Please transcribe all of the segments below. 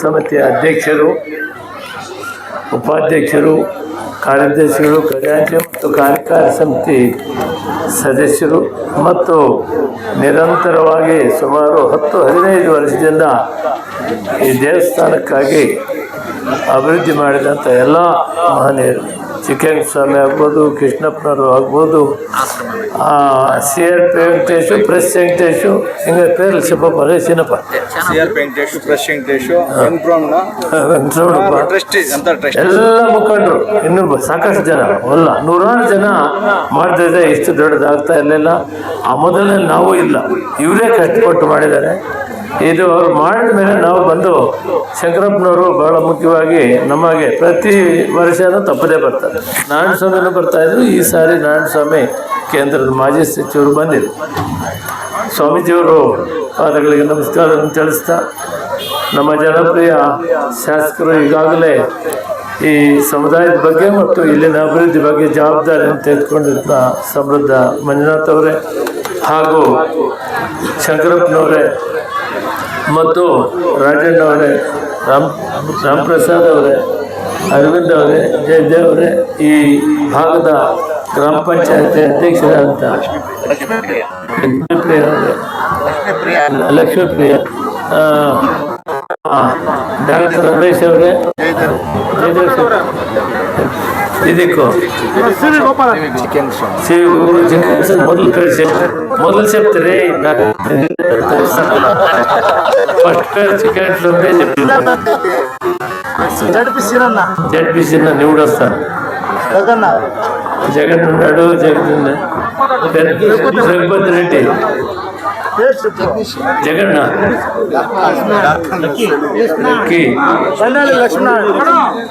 ಸಮಿತಿಯ ಅಧ್ಯಕ್ಷರು, ಉಪಾಧ್ಯಕ್ಷರು, ಕಾರ್ಯದರ್ಶಿಗಳು ಖಜಾಂಚಿ ಮತ್ತು ಕಾರ್ಯಕಾರಿ ಸಮಿತಿ ಸದಸ್ಯರು ಮತ್ತು ನಿರಂತರವಾಗಿ ಸುಮಾರು ಹತ್ತು ಹದಿನೈದು ವರ್ಷದಿಂದ ಈ ದೇವಸ್ಥಾನಕ್ಕಾಗಿ ಅಭಿವೃದ್ಧಿ ಮಾಡಿದಂಥ ಎಲ್ಲ ಮಹನೀಯರು. ಚಿಕ್ಕಂಗ ಸ್ವಾಮಿ ಆಗ್ಬೋದು ಕೃಷ್ಣಪ್ಪನವರು ಆಗ್ಬೋದು. C R Venkatesh press Venkatesh ಹಿಂಗೆ ಪೇರ್ ಸ್ವಲ್ಪ Sinappa C R Venkatesh press Venkatesh Venkataramana. ಎಲ್ಲ ಮುಖಂಡರು ಇನ್ನು ಸಾಕಷ್ಟು ಜನ ಅಲ್ಲ ನೂರಾರು ಜನ ಮಾಡ್ತಿದ್ರೆ ಇಷ್ಟು ದೊಡ್ಡದಾಗ್ತಾ ಇರಲಿಲ್ಲ. ಆ ಮೊದಲನೇ ನಾವು ಇಲ್ಲ. ಇವರೇ ಕಷ್ಟಪಟ್ಟು ಮಾಡಿದ್ದಾರೆ. ಇದು ಅವ್ರು ಮಾಡಿದ ಮೇಲೆ ನಾವು ಬಂದು ಶಂಕರಪ್ಪನವರು ಬಹಳ ಮುಖ್ಯವಾಗಿ ನಮಗೆ ಪ್ರತಿ ವರ್ಷನೂ ತಪ್ಪದೇ ಬರ್ತಾರೆ ನಾರಾಯಣ ಸ್ವಾಮಿನೂ ಬರ್ತಾಯಿದ್ರು ಈ ಸಾರಿ ನಾರಾಯಣ ಸ್ವಾಮಿ ಕೇಂದ್ರದ ಮಾಜಿ ಸಚಿವರು ಬಂದಿದ್ರು. ಸ್ವಾಮೀಜಿಯವರು ಪಾದಗಳಿಗೆ ನಮಸ್ಕಾರವನ್ನು ತಿಳಿಸ್ತಾ, ನಮ್ಮ ಜನಪ್ರಿಯ ಶಾಸಕರು ಈಗಾಗಲೇ ಈ ಸಮುದಾಯದ ಬಗ್ಗೆ ಮತ್ತು ಇಲ್ಲಿನ ಅಭಿವೃದ್ಧಿ ಬಗ್ಗೆ ಜವಾಬ್ದಾರಿಯನ್ನು ತೆಗೆದುಕೊಂಡಿದ್ದ ಸಮೃದ್ಧ ಮಂಜುನಾಥ್ ಅವರೇ. ಹಾಗೂ ಶಂಕರಪ್ಪನವರೇ ಮತ್ತು ರಾಜಣ್ಣವರೇ, ರಾಮ್, ರಾಮ್ಪ್ರಸಾದ್ ಅವರೇ, ಅರವಿಂದ್ ಅವರೇ, ಜಯದೇವ್ ಅವರೇ, ಈ ಭಾಗದ ಗ್ರಾಮ ಪಂಚಾಯತಿ ಅಧ್ಯಕ್ಷರಾದಂಥ ಲಕ್ಷ್ಮೀಪ್ರಿಯ ಲಕ್ಷ್ಮೀಪ್ರಿಯ ಡಾಕ್ಟರ್ ರಮೇಶ್ ಅವರೇ. ಇದಕ್ಕೂ ಚಿಕನ್ ಸ್ವಾಮಿ ಸಿ ಮೊದಲು ಕಳಿಸಿ ಮೊದಲು చెప్తారే ఫస్ట్ చికెన్ నడిపిస్తున్నా జడ్పీసీ నివుడు వస్తాను జగన్న జగన్ ఉన్నాడు జగన్ రఘుపతి రెడ్డి ಜಗನ್ನಾಥ್ ಲಕ್ಷ್ಮಣ.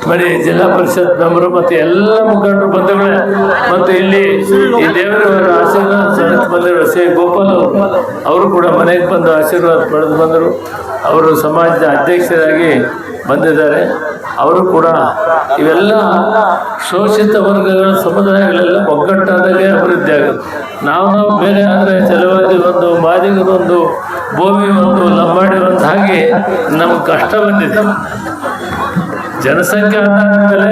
ಬರೀ ಜಿಲ್ಲಾ ಪರಿಷತ್ ಮೆಂಬರು ಮತ್ತು ಎಲ್ಲ ಮುಖಂಡರು ಬಂಧುಗಳೇ ಮತ್ತು ಇಲ್ಲಿ ಈ ದೇವರವರ ಆಶೀರ್ವಾದ ಸೆಳೆದು ಬಂದರು ಶ್ರೀ ಗೋಪಾಲ್ ಅವರು. ಕೂಡ ಮನೆಗೆ ಬಂದು ಆಶೀರ್ವಾದ ಪಡೆದು ಬಂದರು. ಅವರು ಸಮಾಜದ ಅಧ್ಯಕ್ಷರಾಗಿ ಬಂದಿದ್ದಾರೆ. ಅವರು ಕೂಡ ಇವೆಲ್ಲ ಶೋಷಿತ ವರ್ಗಗಳ ಸಮುದಾಯಗಳೆಲ್ಲ ಒಗ್ಗಟ್ಟಾದಾಗೆ ಅಭಿವೃದ್ಧಿ ಆಗುತ್ತೆ. ನಾವು ನಾವು ಬೇರೆ ಆದರೆ ಚಲುವಾಗಿ ಒಂದು ಮಾದಿಗರು ಒಂದು ಭೂಮಿ ಒಂದು ಲಂಬಾಡಿರುವಂತ ಹಾಗೆ ನಮಗೆ ಕಷ್ಟ ಬಂದಿದೆ. ಜನಸಂಖ್ಯೆ ಆಧಾರದ ಮೇಲೆ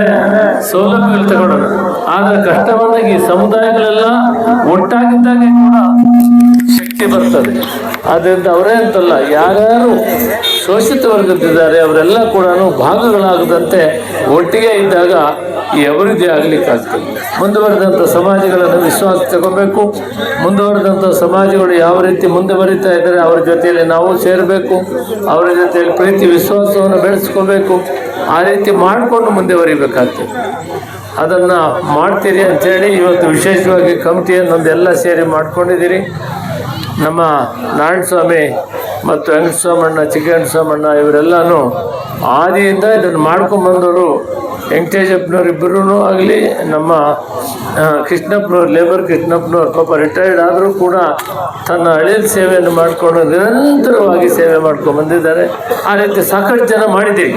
ಸೌಲಭ್ಯಗಳು ತಗೊಳ್ಳೋಣ ಆದರೆ ಕಷ್ಟ ಬಂದಾಗ ಈ ಸಮುದಾಯಗಳೆಲ್ಲ ಒಟ್ಟಾಗಿದ್ದಾಗ ಕೂಡ ಶಕ್ತಿ ಬರ್ತದೆ. ಆದ್ದರಿಂದ ಅವರೇ ಅಂತಲ್ಲ, ಯಾರ್ಯಾರು ಶೋಷಿತ ವರ್ಗದಿದ್ದಾರೆ ಅವರೆಲ್ಲ ಕೂಡ ಭಾಗಗಳಾಗದಂತೆ ಒಟ್ಟಿಗೆ ಇದ್ದಾಗ ಈ ಅಭಿವೃದ್ಧಿ ಆಗಲಿಕ್ಕಾಗ್ತದೆ ಮುಂದುವರೆದಂಥ ಸಮಾಜಗಳನ್ನು ವಿಶ್ವಾಸ ತಗೋಬೇಕು. ಮುಂದುವರೆದಂಥ ಸಮಾಜಗಳು ಯಾವ ರೀತಿ ಮುಂದೆ ಬರೀತಾ ಇದ್ದಾರೆ ಅವರ ಜೊತೆಯಲ್ಲಿ ನಾವು ಸೇರಬೇಕು. ಅವರ ಜೊತೆಯಲ್ಲಿ ಪ್ರೀತಿ, ವಿಶ್ವಾಸವನ್ನು ಬೆಳೆಸ್ಕೋಬೇಕು. ಆ ರೀತಿ ಮಾಡಿಕೊಂಡು ಮುಂದೆ ಬರೀಬೇಕಾಗ್ತದೆ ಅದನ್ನು ಮಾಡ್ತೀರಿ ಅಂಥೇಳಿ ಇವತ್ತು ವಿಶೇಷವಾಗಿ ಕಮಿಟಿಯನ್ನೊಂದೆಲ್ಲ ಸೇರಿ ಮಾಡ್ಕೊಂಡಿದ್ದೀರಿ. ನಮ್ಮ ನಾರಾಯಣ ಸ್ವಾಮಿ ಮತ್ತು ವೆಂಕಟಸ್ವಾಮಣ್ಣ ಚಿಕ್ಕಣ್ಣ ಇವರೆಲ್ಲನೂ ಆದಿಯಿಂದ ಇದನ್ನು ಮಾಡ್ಕೊಂಬಂದವರು ವೆಂಕಟೇಶಪ್ಪನವ್ರು ಆಗಲಿ, ನಮ್ಮ ಕೃಷ್ಣಪ್ಪನವ್ರು ಲೇಬರ್ ಕೃಷ್ಣಪ್ಪನವ್ರು, ಪಾಪ ರಿಟೈರ್ಡ್ ಆದರೂ ಕೂಡ ತನ್ನ ಹಳೆಯ ಸೇವೆಯನ್ನು ಮಾಡಿಕೊಂಡು ನಿರಂತರವಾಗಿ ಸೇವೆ ಮಾಡ್ಕೊಂಡು ಬಂದಿದ್ದಾರೆ. ಆ ರೀತಿ ಸಾಕಷ್ಟು ಜನ ಮಾಡಿದ್ದೀವಿ.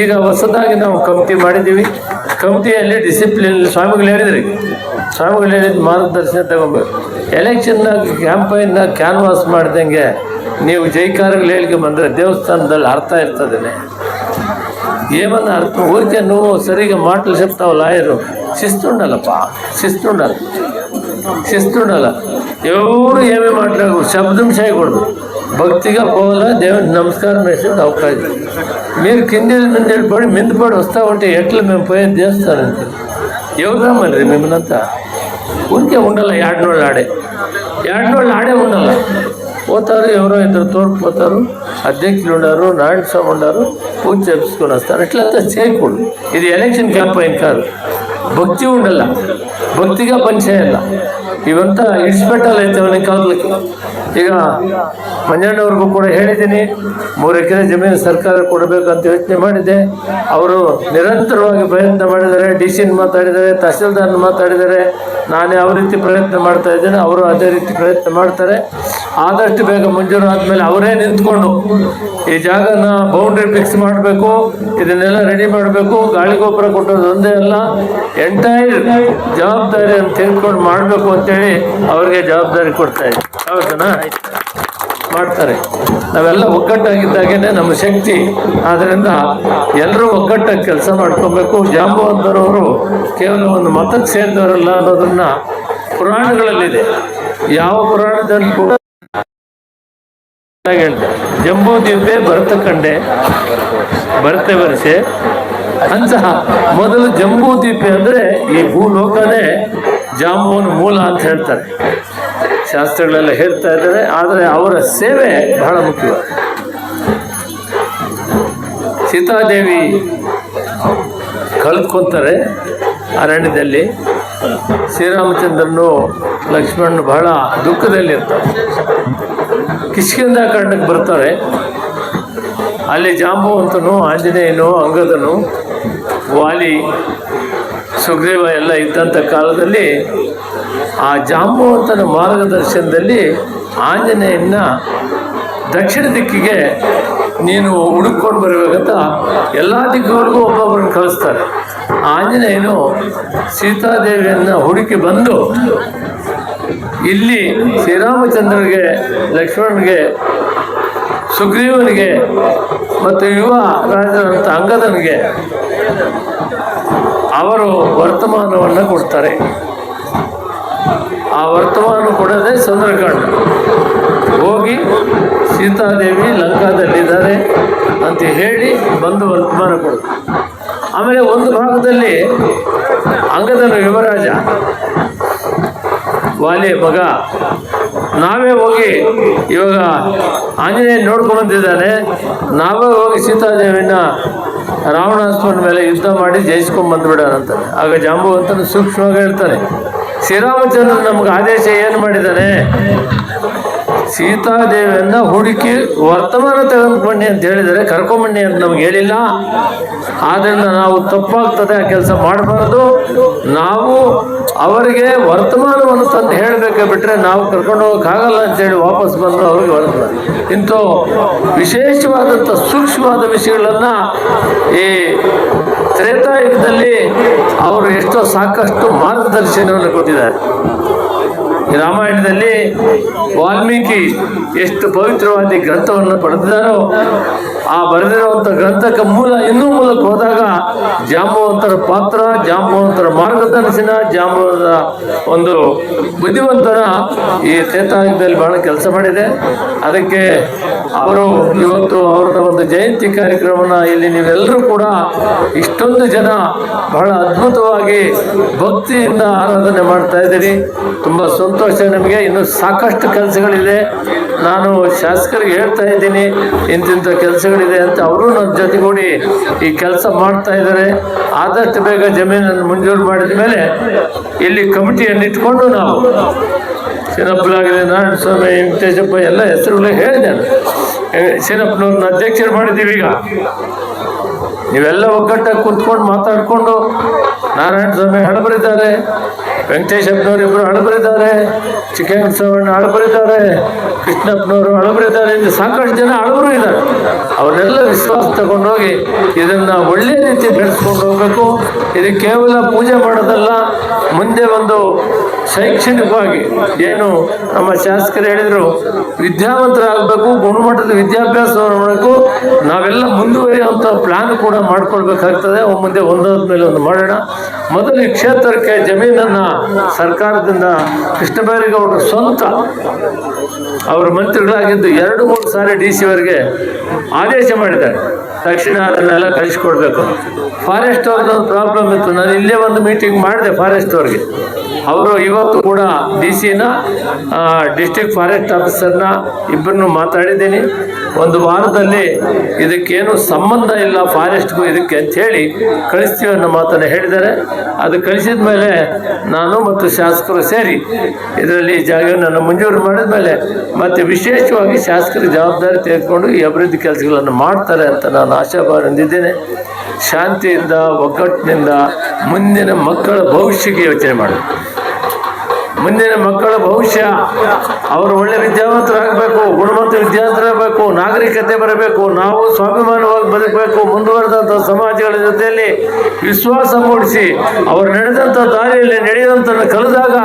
ಈಗ ಹೊಸದಾಗಿ ನಾವು ಕಮಿಟಿ ಮಾಡಿದ್ದೀವಿ. ಕಮಿಟಿಯಲ್ಲಿ ಡಿಸಿಪ್ಲಿನ್ ಸ್ವಾಮಿಗಳು ಹೇಳಿದ್ರಿ ಸ್ವಾಮಿಗಳು ಹೇಳಿದ ಮಾರ್ಗದರ್ಶನ ತಗೋಬೇಕು ಎಲೆಕ್ಷನ್ನಾಗ ಕ್ಯಾಂಪೈನ್ನಾಗ ಕ್ಯಾನ್ವಾಸ್ ಮಾಡ್ದಂಗೆ ನೀವು ಜೈಕಾರಗಳು ಹೇಳಿಕೆ ಬಂದರೆ ದೇವಸ್ಥಾನದಲ್ಲಿ ಅರ್ಥ ಇರ್ತದೆ ఏమన్నా అర్థం ఊరికే నువ్వు సరిగా మాటలు చెప్తావు లాయరు శిస్తుండాలప్ప శిస్తుండాలి శిస్తుండాల ఎవరు ఏమీ మాట్లాడకూడదు శబ్దం చేయకూడదు భక్తిగా పోవాలా దేవుడికి నమస్కారం వేసేది అవకాశం మీరు కింద నుండి వెళ్ళిపడి మిందపడి వస్తా ఉంటే ఎట్లా మేము పోయేది యోగా ఎవరు మిమ్మల్ని అంతా ఊరికే ఉండాల ఏడనోళ్ళు ఆడే ఏడనోళ్ళు ఆడే ఉండాలి పోతారు ఎవరో ఇద్దరు తోడుకుపోతారు అధ్యక్షులు ఉన్నారు నారాయణ స్వామి ఉన్నారు పూజ చేపించుకొని వస్తారు ఇట్లంతా చేయకూడదు ఇది ఎలక్షన్ క్యాంపెయిన్ కాదు భక్తి ఉండాల భక్తిగా పనిచేయాల ಇವಂತ ಐತೆ ಅವನಿಗೆ ಈಗ ಮಂಜಣ್ಣವ್ರಿಗೂ ಕೂಡ ಹೇಳಿದ್ದೀನಿ, ಮೂರು ಎಕರೆ ಜಮೀನು ಸರ್ಕಾರ ಕೊಡಬೇಕಂತ ಯೋಚನೆ ಮಾಡಿದೆ. ಅವರು ನಿರಂತರವಾಗಿ ಪ್ರಯತ್ನ ಮಾಡಿದ್ದಾರೆ ಡಿ ಸಿನ ಮಾತಾಡಿದ್ದಾರೆ, ತಹಸೀಲ್ದಾರ್ ಮಾತಾಡಿದ್ದಾರೆ. ನಾನು ಯಾವ ರೀತಿ ಪ್ರಯತ್ನ ಮಾಡ್ತಾ ಇದ್ದೇನೆ, ಅವರು ಅದೇ ರೀತಿ ಪ್ರಯತ್ನ ಮಾಡ್ತಾರೆ. ಆದಷ್ಟು ಬೇಗ ಮಂಜೂರು ಆದಮೇಲೆ ಅವರೇ ನಿಂತ್ಕೊಂಡು ಈ ಜಾಗನ ಬೌಂಡ್ರಿ ಫಿಕ್ಸ್ ಮಾಡಬೇಕು, ಇದನ್ನೆಲ್ಲ ರೆಡಿ ಮಾಡಬೇಕು ಗಾಳಿ ಗೊಬ್ಬರ ಕೊಟ್ಟೋದು ಒಂದೇ ಅಲ್ಲ ಎಂಟೈರ್ ಅಂತ ತಿಳ್ಕೊಂಡು ಮಾಡಬೇಕು ಅಂತೇಳಿ ಅವ್ರಿಗೆ ಜವಾಬ್ದಾರಿ ಕೊಡ್ತಾ ಇದ್ದಾರೆ ಮಾಡ್ತಾರೆ. ನಾವೆಲ್ಲ ಒಗ್ಗಟ್ಟಾಗಿದ್ದಾಗೇನೆ ನಮ್ಮ ಶಕ್ತಿ. ಆದ್ದರಿಂದ ಎಲ್ಲರೂ ಒಗ್ಗಟ್ಟಾಗಿ ಕೆಲಸ ಮಾಡ್ಕೋಬೇಕು. ಜಾಂಬವಂತರವರು ಕೇವಲ ಒಂದು ಮತಕ್ಕೆ ಸೇರಿದವರಲ್ಲ ಅನ್ನೋದನ್ನ ಪುರಾಣಗಳಲ್ಲಿದೆ. ಯಾವ ಪುರಾಣದಲ್ಲಿ ಕೂಡ ಹೇಳ್ತಾರೆ ಜಂಬೂ ದಿವ್ಯ ಭರತ ಕಂಡೆ ಭರತೆ ವರ್ಷೆ ಅಂತಹ ಮೊದಲು ಜಂಬೂ ದ್ವೀಪೆ ಅಂದ್ರೆ ಈ ಭೂಲೋಕನೇ ಜಾಂಬುವನ ಮೂಲ ಅಂತ ಹೇಳ್ತಾರೆ. ಶಾಸ್ತ್ರಗಳೆಲ್ಲ ಹೇಳ್ತಾ ಇದ್ದಾರೆ, ಆದರೆ ಅವರ ಸೇವೆ ಬಹಳ ಮುಖ್ಯವಾದ ಸೀತಾದೇವಿ ಕಲ್ತ್ಕೊತಾರೆ ಅರಣ್ಯದಲ್ಲಿ. ಶ್ರೀರಾಮಚಂದ್ರನು ಲಕ್ಷ್ಮಣನು ಬಹಳ ದುಃಖದಲ್ಲಿರ್ತಾರೆ. ಕಿಷ್ಕಿಂದ ಕಾರಣಕ್ಕೆ ಬರ್ತಾರೆ. ಅಲ್ಲಿ ಜಾಂಬವಂತನು ಆಂಜನೇಯನು, ಅಂಗದನು, ವಾಲಿ ಸುಗ್ರೀವ ಎಲ್ಲ ಇದ್ದಂಥ ಕಾಲದಲ್ಲಿ ಆ ಜಾಂಬವಂತನ ಮಾರ್ಗದರ್ಶನದಲ್ಲಿ ಆಂಜನೇಯನ ದಕ್ಷಿಣ ದಿಕ್ಕಿಗೆ ನೀನು ಹುಡುಕೊಂಡು ಬರಬೇಕಂತ ಎಲ್ಲ ದಿಕ್ಕುಗಳಿಗೂ ಒಬ್ಬೊಬ್ಬರನ್ನು ಕಳಿಸ್ತಾರೆ. ಆಂಜನೇಯನು ಸೀತಾದೇವಿಯನ್ನು ಹುಡುಕಿ ಬಂದು ಇಲ್ಲಿ ಶ್ರೀರಾಮಚಂದ್ರನಿಗೆ, ಲಕ್ಷ್ಮಣನಿಗೆ, ಸುಗ್ರೀವನಿಗೆ ಮತ್ತು ಯುವ ರಾಜನಂತ ಅಂಗದನಿಗೆ ಅವರು ವರ್ತಮಾನವನ್ನು ಕೊಡ್ತಾರೆ. ಆ ವರ್ತಮಾನ ಕೊಡದೆ ಸುಂದರಕಾಂಡ. ಹೋಗಿ ಸೀತಾದೇವಿ ಲಂಕಾದಲ್ಲಿದ್ದಾರೆ ಅಂತ ಹೇಳಿ ಬಂದು ವರ್ತಮಾನ ಕೊಡು. ಆಮೇಲೆ ಒಂದು ಭಾಗದಲ್ಲಿ ಅಂಗದನ ಯುವರಾಜ ವಾಲೆ ಮಗ. ನಾವೇ ಹೋಗಿ ಇವಾಗ ಆಂಜನೇಯ ನೋಡ್ಕೊಂಡು ಬಂದಿದ್ದಾನೆ. ನಾವೇ ಹೋಗಿ ಸೀತಾದೇವಿನ ರಾವಣಾಸ್ಮನ ಮೇಲೆ ಯುದ್ಧ ಮಾಡಿ ಜಯಿಸ್ಕೊಂಡು ಅಂತ ಆಗ ಜಾಂಬುವಂತನು ಸೂಕ್ಷ್ಮವಾಗಿ ಹೇಳ್ತಾನೆ ಶ್ರೀರಾಮಚಂದ್ರ ನಮ್ಗೆ ಆದೇಶ ಏನು ಮಾಡಿದ್ದಾನೆ? ಸೀತಾದೇವಿಯನ್ನ ಹುಡುಕಿ ವರ್ತಮಾನ ತೆಗೆದುಕೊಂಡಿ ಅಂತ ಹೇಳಿದರೆ ಕರ್ಕೊಂಬನ್ನಿ ಅಂತ ನಮ್ಗೆ ಹೇಳಿಲ್ಲ. ಆದ್ದರಿಂದ ನಾವು ತಪ್ಪಾಗ್ತದೆ, ಆ ಕೆಲಸ ಮಾಡಬಾರ್ದು. ನಾವು ಅವರಿಗೆ ವರ್ತಮಾನವನ್ನು ತಂದು ಹೇಳಬೇಕೆ ಬಿಟ್ಟರೆ ನಾವು ಕರ್ಕೊಂಡು ಹೋಗೋಕ್ಕಾಗಲ್ಲ ಅಂತೇಳಿ ವಾಪಸ್ ಬಂದು ಅವ್ರಿಗೆ ವರ್ತಮಾನ. ಇಂಥ ವಿಶೇಷವಾದಂಥ ಸೂಕ್ಷ್ಮವಾದ ವಿಷಯಗಳನ್ನು ಈ ತ್ರೇತಾಯುಗದಲ್ಲಿ ಅವರು ಎಷ್ಟೋ ಸಾಕಷ್ಟು ಮಾರ್ಗದರ್ಶನವನ್ನು ಕೊಟ್ಟಿದ್ದಾರೆ. ರಾಮಾಯಣದಲ್ಲಿ ವಾಲ್ಮೀಕಿ ಎಷ್ಟು ಪವಿತ್ರವಾದ ಗ್ರಂಥವನ್ನು ಪಡೆದಿದ್ದಾರೋ ಆ ಬರೆದಿರುವಂಥ ಗ್ರಂಥಕ್ಕೆ ಮೂಲ, ಇನ್ನೂ ಮೂಲಕ್ಕೆ ಹೋದಾಗ ಜಾಂಬವಂತರ ಪಾತ್ರ, ಜಾಂಬವಂತರ ಮಾರ್ಗದರ್ಶನ ಜಾಂಬವರ ಒಂದು ಬುದ್ಧಿವಂತನ ಈ ತ್ರೇತಾಯುಗದಲ್ಲಿ ಬಹಳ ಕೆಲಸ ಮಾಡಿದೆ. ಅದಕ್ಕೆ ಅವರು ಇವತ್ತು ಅವರ ಒಂದು ಜಯಂತಿ ಕಾರ್ಯಕ್ರಮನ ಇಲ್ಲಿ ನೀವೆಲ್ಲರೂ ಕೂಡ ಇಷ್ಟೊಂದು ಜನ ಬಹಳ ಅದ್ಭುತವಾಗಿ ಭಕ್ತಿಯಿಂದ ಆರಾಧನೆ ಮಾಡ್ತಾ ಇದ್ದೀರಿ. ತುಂಬ ಸಂತೋಷ ನಮಗೆ. ಇನ್ನು ಸಾಕಷ್ಟು ಕೆಲಸಗಳಿದೆ. ನಾನು ಶಾಸಕರಿಗೆ ಹೇಳ್ತಾ ಇದ್ದೀನಿ ಇಂತಿಂಥ ಕೆಲಸಗಳಿದೆ ಅಂತ ಅವರು ನನ್ನ ಜೊತೆಗೂಡಿ ಈ ಕೆಲಸ ಮಾಡ್ತಾ ಇದ್ದಾರೆ. ಆದಷ್ಟು ಬೇಗ ಜಮೀನನ್ನು ಮಂಜೂರು ಮಾಡಿದ ಮೇಲೆ ಇಲ್ಲಿ ಕಮಿಟಿಯನ್ನು ಇಟ್ಕೊಂಡು ನಾವು. ಚಿನ್ನಪ್ಪಲಾಗಲಿ ನಾರಾಯಣ ಸ್ವಾಮಿ ವೆಂಕಟೇಶಪ್ಪ ಎಲ್ಲ ಹೆಸರುಗಳೇ ಹೇಳಿದೆ ನಾನು ಶನಪ್ಪನವ್ರನ್ನ ಅಧ್ಯಕ್ಷರು ಮಾಡಿದ್ದೀವಿ ಈಗ. ನೀವೆಲ್ಲ ಒಗ್ಗಟ್ಟಾಗಿ ಕುಂತ್ಕೊಂಡು ಮಾತಾಡಿಕೊಂಡು ನಾರಾಯಣ ಸ್ವಾಮಿ ಹಳಬರಿದ್ದಾರೆ ವೆಂಕಟೇಶಪ್ಪನವರು ಇಬ್ಬರು ಹಳಬರಿದ್ದಾರೆ ಸ್ವಾಮಿ ಹಳಬರಿದ್ದಾರೆ ಕೃಷ್ಣಪ್ಪನವರು ಹಳಬರಿದ್ದಾರೆ ಎಂದು ಸಾಕಷ್ಟು ಜನ ಹಳಬರು ಇದ್ದಾರೆ ಅವರೆಲ್ಲ ವಿಶ್ವಾಸ ತಗೊಂಡೋಗಿ ಇದನ್ನು ಒಳ್ಳೆ ರೀತಿ ಬೆಳೆಸ್ಕೊಂಡು ಹೋಗಬೇಕು. ಇದು ಕೇವಲ ಪೂಜೆ ಮಾಡೋದಲ್ಲ, ಮುಂದೆ ಒಂದು ಶೈಕ್ಷಣಿಕವಾಗಿ ಏನು ನಮ್ಮ ಶಾಸಕರು ಹೇಳಿದರು, ವಿದ್ಯಾವಂತರಾಗಬೇಕು, ಗುಣಮಟ್ಟದ ವಿದ್ಯಾಭ್ಯಾಸ ಮಾಡಬೇಕು. ನಾವೆಲ್ಲ ಮುಂದುವರಿಯುವಂಥ ಪ್ಲಾನ್ ಕೂಡ ಮಾಡ್ಕೊಳ್ಬೇಕಾಗ್ತದೆ. ಮುಂದೆ ಒಂದಾದ ಮೇಲೆ ಒಂದು ಮಾಡೋಣ. ಮೊದಲು ಈ ಕ್ಷೇತ್ರಕ್ಕೆ ಜಮೀನನ್ನು ಸರ್ಕಾರದಿಂದ ಕೃಷ್ಣ ಬೈರೇಗೌಡರು ಸ್ವಂತ ಅವರ ಮಂತ್ರಿಗಳಾಗಿದ್ದು ಎರಡು, ಮೂರು ಸಾರಿ ಡಿ ಸಿ ಅವರಿಗೆ ಆದೇಶ ಮಾಡಿದ್ದಾರೆ. ತಕ್ಷಣ ಅದನ್ನೆಲ್ಲ ಕಳಿಸ್ಕೊಡ್ಬೇಕು. ಫಾರೆಸ್ಟ್ ಅವ್ರದ್ದು ಒಂದು ಪ್ರಾಬ್ಲಮ್ ಇತ್ತು. ನಾನು ಇಲ್ಲೇ ಒಂದು ಮೀಟಿಂಗ್ ಮಾಡಿದೆ ಫಾರೆಸ್ಟ್ ಅವ್ರಿಗೆ. ಅವರು ಇವತ್ತು ಕೂಡ ಡಿ ಸಿನ ಡಿಸ್ಟಿಕ್ ಫಾರೆಸ್ಟ್ ಆಫೀಸರ್ನ ಇಬ್ಬರನ್ನು ಮಾತಾಡಿದ್ದೀನಿ. ಒಂದು ವಾರದಲ್ಲಿ ಇದಕ್ಕೇನು ಸಂಬಂಧ ಇಲ್ಲ ಫಾರೆಸ್ಟ್ಗೂ ಇದಕ್ಕೆ ಅಂಥೇಳಿ ಕಳಿಸ್ತೀವಿ ಅನ್ನೋ ಮಾತನ್ನು ಹೇಳಿದ್ದಾರೆ. ಅದು ಕಳಿಸಿದ ಮೇಲೆ ನಾನು ಮತ್ತು ಶಾಸಕರು ಸೇರಿ ಇದರಲ್ಲಿ ಜಾಗವನ್ನು ಮಂಜೂರು ಮಾಡಿದ ಮೇಲೆ ಮತ್ತು ವಿಶೇಷವಾಗಿ ಶಾಸಕರ ಜವಾಬ್ದಾರಿ ತೆಗೆದುಕೊಂಡು ಈ ಅಭಿವೃದ್ಧಿ ಕೆಲಸಗಳನ್ನು ಮಾಡ್ತಾರೆ ಅಂತ ನಾನು ಆಶಾಭಾವ ಹೊಂದಿದ್ದೇನೆ. ಶಾಂತಿಯಿಂದ, ಒಗ್ಗಟ್ಟಿನಿಂದ ಮುಂದಿನ ಮಕ್ಕಳ ಭವಿಷ್ಯಕ್ಕೆ ಯೋಚನೆ ಮಾಡಿ ಮುಂದಿನ ಮಕ್ಕಳ ಭವಿಷ್ಯ, ಅವರು ಒಳ್ಳೆ ವಿದ್ಯಾವಂತರಾಗಬೇಕು ನಾಗರಿಕತೆ ಬರಬೇಕು, ನಾವು ಸ್ವಾಭಿಮಾನವಾಗಿ ಬದುಕಬೇಕು, ಮುಂದುವರೆದಂಥ ಸಮಾಜಗಳ ಜೊತೆಯಲ್ಲಿ ವಿಶ್ವಾಸ ಮೂಡಿಸಿ ಅವರು ನಡೆದಂಥ ದಾರಿಯಲ್ಲಿ ನಡೆಯುವಂಥ ಕಲಿದಾಗ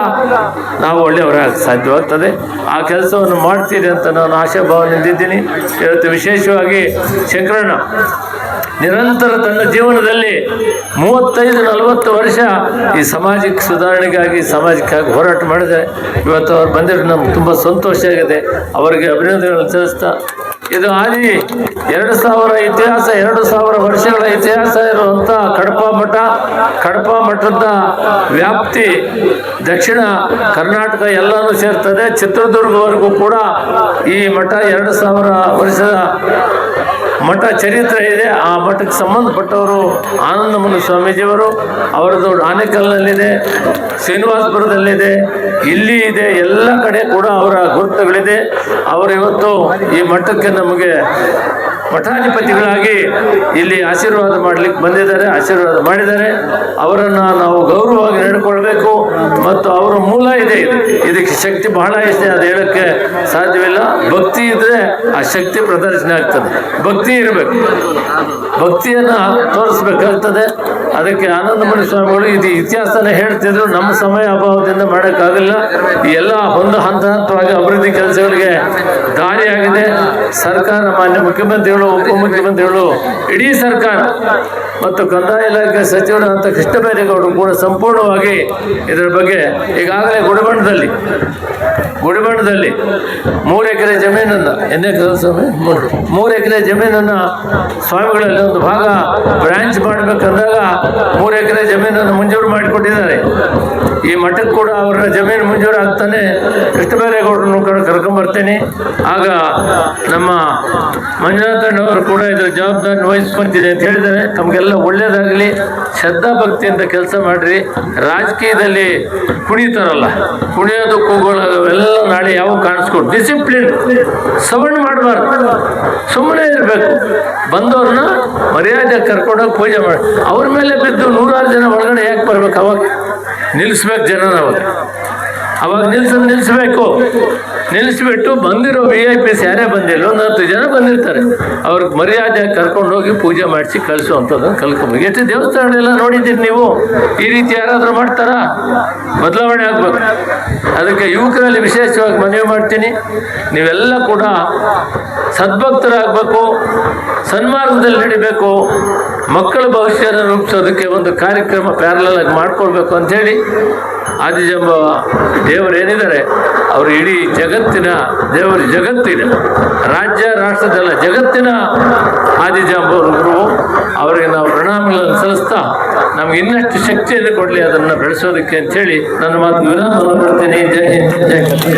ನಾವು ಒಳ್ಳೆಯವರಾಗ ಸಾಧ್ಯವಾಗ್ತದೆ. ಆ ಕೆಲಸವನ್ನು ಮಾಡ್ತೀರಿ ಅಂತ ನಾನು ಆಶಾಭಾವನೆ ಇದ್ದೀನಿ. ಇವತ್ತು ವಿಶೇಷವಾಗಿ ಶಂಕರಣ್ಣ ನಿರಂತರ ತನ್ನ ಜೀವನದಲ್ಲಿ ಮೂವತ್ತೈದು, ನಲವತ್ತು ವರ್ಷ ಈ ಸಮಾಜಕ್ಕೆ ಸುಧಾರಣೆಗಾಗಿ ಸಮಾಜಕ್ಕಾಗಿ ಹೋರಾಟ ಮಾಡಿದೆ. ಇವತ್ತು ಅವ್ರು ಬಂದಿರೋ ನಮ್ಗೆ ತುಂಬ ಸಂತೋಷ ಆಗಿದೆ. ಅವರಿಗೆ ಅಭಿನಂದನೆಗಳು ತಿಳಿಸ್ತಾ, ಇದು ಆದಿ ಎರಡು ಸಾವಿರ ಇತಿಹಾಸ, ಎರಡು ಸಾವಿರ ವರ್ಷಗಳ ಇತಿಹಾಸ ಇರುವಂಥ ಕಡಪ ಮಠ. ಕಡಪ ಮಠದ ವ್ಯಾಪ್ತಿ ದಕ್ಷಿಣ ಕರ್ನಾಟಕ ಎಲ್ಲನೂ ಸೇರ್ತದೆ. ಚಿತ್ರದುರ್ಗವರೆಗೂ ಕೂಡ ಈ ಮಠ ಎರಡು ಸಾವಿರ ವರ್ಷದ ಮಠ ಚರಿತ್ರೆ ಇದೆ. ಆ ಮಠಕ್ಕೆ ಸಂಬಂಧಪಟ್ಟವರು ಆನಂದಮನ ಸ್ವಾಮೀಜಿಯವರು, ಅವರದ್ದು ಆನೇಕಲ್ನಲ್ಲಿದೆ ಶ್ರೀನಿವಾಸಪುರದಲ್ಲಿದೆ, ಇಲ್ಲಿ ಇದೆ, ಎಲ್ಲ ಕಡೆ ಕೂಡ ಅವರ ಗುರುತುಗಳಿದೆ. ಅವರು ಇವತ್ತು ಈ ಮಠಕ್ಕೆ ನಮಗೆ ಮಠಾಧಿಪತಿಗಳಾಗಿ ಇಲ್ಲಿ ಆಶೀರ್ವಾದ ಮಾಡಲಿಕ್ಕೆ ಬಂದಿದ್ದಾರೆ, ಆಶೀರ್ವಾದ ಮಾಡಿದ್ದಾರೆ. ಅವರನ್ನು ನಾವು ಗೌರವವಾಗಿ ನಡ್ಕೊಳ್ಬೇಕು ಮತ್ತು ಅವರ ಮೂಲ ಇದೆ ಇದಕ್ಕೆ ಶಕ್ತಿ ಬಹಳ ಇದೆ ಅದು ಹೇಳೋಕ್ಕೆ ಸಾಧ್ಯವಿಲ್ಲ. ಭಕ್ತಿ ಇದ್ದರೆ ಆ ಶಕ್ತಿ ಪ್ರದರ್ಶನ ಆಗ್ತದೆ. ಭಕ್ತಿ ಇರಬೇಕು. ಭಕ್ತಿಯನ್ನು ತೋರಿಸ್ಬೇಕಾಗ್ತದೆ. ಅದಕ್ಕೆ ಆನಂದಮಣಿ ಸ್ವಾಮಿಗಳು ಇದು ಇತಿಹಾಸನ ಹೇಳ್ತಿದ್ರು. ನಮ್ಮ ಸಮಯ ಅಭಾವದಿಂದ ಮಾಡೋಕ್ಕಾಗಲ್ಲ. ಎಲ್ಲ ಒಂದು ಹಂತ ಹಂತವಾಗಿ ಅಭಿವೃದ್ಧಿ ಕೆಲಸಗಳಿಗೆ ದಾರಿಯಾಗಿದೆ. ಸರ್ಕಾರ ಮಾನ್ಯ ಮುಖ್ಯಮಂತ್ರಿಗಳು ಉಪಮುಖ್ಯಮಂತ್ರಿಗಳು ಇಡೀ ಸರ್ಕಾರ ಮತ್ತು ಕಂದಾಯ ಇಲಾಖೆ ಸಚಿವರಾದಂಥ ಕೃಷ್ಣ ಬೈರೇಗೌಡರು ಕೂಡ ಸಂಪೂರ್ಣವಾಗಿ ಇದರ ಬಗ್ಗೆ ಈಗಾಗಲೇ ಗುಡಿಬಂಡದಲ್ಲಿ ಗುಡಿಬಣ್ಣದಲ್ಲಿ ಮೂರು ಎಕರೆ ಜಮೀನನ್ನು ಎನ್ನೇ ಸ್ವಾಮಿ? ಮೂರು. ಎಕರೆ ಜಮೀನನ್ನು ಸ್ವಾಮಿಗಳಲ್ಲಿ ಒಂದು ಭಾಗ ಬ್ರಾಂಚ್ ಮಾಡಬೇಕಂದಾಗ ಮೂರು ಎಕರೆ ಜಮೀನನ್ನು ಮಂಜೂರು ಮಾಡಿಕೊಟ್ಟಿದ್ದಾರೆ. ಈ ಮಠಕ್ಕೆ ಕೂಡ ಅವರ ಜಮೀನು ಮಂಜೂರು ಆಗ್ತಾನೆ ಕೃಷ್ಣ ಬೈರೇಗೌಡರನ್ನು ಕೂಡ ಆಗ ನಮ್ಮ ಮಂಜುನಾಥಣ್ಣವರು ಕೂಡ ಇದರ ಜವಾಬ್ದಾರಿ ವಹಿಸ್ಕೊಂತಿದೆ ಅಂತ ಹೇಳಿದ್ದಾರೆ. ತಮಗೆಲ್ಲ ಒಳ್ಳೇದಾಗಲಿ ಶ್ರದ್ಧಾ ಭಕ್ತಿಯಿಂದ ಕೆಲಸ ಮಾಡಿರಿ. ರಾಜಕೀಯದಲ್ಲಿ ಕುಣಿತಾರಲ್ಲ ಕುಣಿಯೋದು ಕೂಗೋಳೆಲ್ಲ ಅವೆಲ್ಲ ನಾಳೆ ಯಾವ ಕಾಣಿಸ್ಕೊಡು ಡಿಸಿಪ್ಲಿನ್ ಸವಣ್ ಮಾಡಬಾರ್ದು. ಸುಮ್ಮನೆ ಇರಬೇಕು. ಬಂದವ್ರನ್ನ ಮರ್ಯಾದೆ ಕರ್ಕೊಂಡೋಗಿ ಪೂಜೆ ಮಾಡಿ, ಅವ್ರ ಮೇಲೆ ಬಿದ್ದು ನೂರಾರು ಜನ ಒಳಗಡೆ ಯಾಕೆ ಬರ್ಬೇಕು? ಅವಾಗ ನಿಲ್ಲಿಸ್ಬೇಕು ಜನನ ಅವಾಗ. ಅವಾಗ ನಿಲ್ಲಿಸ್ಬೇಕು ನಿಲ್ಲಿಸ್ಬಿಟ್ಟು ಬಂದಿರೋ ವಿ ಐ ಪಿಸ್ ಯಾರೇ ಬಂದಿರೋ ಒಂದು ಹತ್ತು ಜನ ಬಂದಿರ್ತಾರೆ. ಅವ್ರಿಗೆ ಮರ್ಯಾದೆ ಕರ್ಕೊಂಡು ಹೋಗಿ ಪೂಜೆ ಮಾಡಿಸಿ ಕಳಿಸುವಂಥದ್ದನ್ನು ಕಲ್ಕೊಬೇಕು ಎಷ್ಟು ದೇವಸ್ಥಾನ ಎಲ್ಲ ನೋಡಿದ್ದೀರಿ ನೀವು? ಈ ರೀತಿ ಯಾರಾದರೂ ಮಾಡ್ತಾರಾ? ಬದಲಾವಣೆ ಆಗ್ಬೇಕು. ಅದಕ್ಕೆ ಯುವಕರಲ್ಲಿ ವಿಶೇಷವಾಗಿ ಮನವಿ ಮಾಡ್ತೀನಿ. ನೀವೆಲ್ಲ ಕೂಡ ಸದ್ಭಕ್ತರಾಗಬೇಕು. ಸನ್ಮಾರ್ಗದಲ್ಲಿ ನಡಿಬೇಕು, ಮಕ್ಕಳ ಭವಿಷ್ಯನ ರೂಪಿಸೋದಕ್ಕೆ ಒಂದು ಕಾರ್ಯಕ್ರಮ ಪ್ಯಾರಲಾಗಿ ಆಗಿ ಮಾಡ್ಕೊಳ್ಬೇಕು ಅಂಥೇಳಿ ಆದಿಜಂಬ ದೇವರು ಏನಿದ್ದಾರೆ, ಅವರು ಇಡೀ ಜಗತ್ತಿನ ದೇವರು ಜಗತ್ತಿನ, ರಾಜ್ಯ, ರಾಷ್ಟ್ರದಲ್ಲ ಜಗತ್ತಿನ ಆದಿಜಾಂಬವರು ಅವರಿಗೆ ನಾವು ಪ್ರಣಾಮಗಳನ್ನು ಸಲ್ಲಿಸ್ತಾ ನಮ್ಗೆ ಇನ್ನಷ್ಟು ಶಕ್ತಿಯನ್ನು ಕೊಡಲಿ, ಅದನ್ನು ಬೆಳೆಸೋದಕ್ಕೆ ಅಂಥೇಳಿ ನನ್ನ ಮಾತು ವಿರಾಮ ಕೊಡ್ತೇನೆ ಜಯ ಹಿಂದ್, ಜೈ ಕರ್ನಾಟಕ.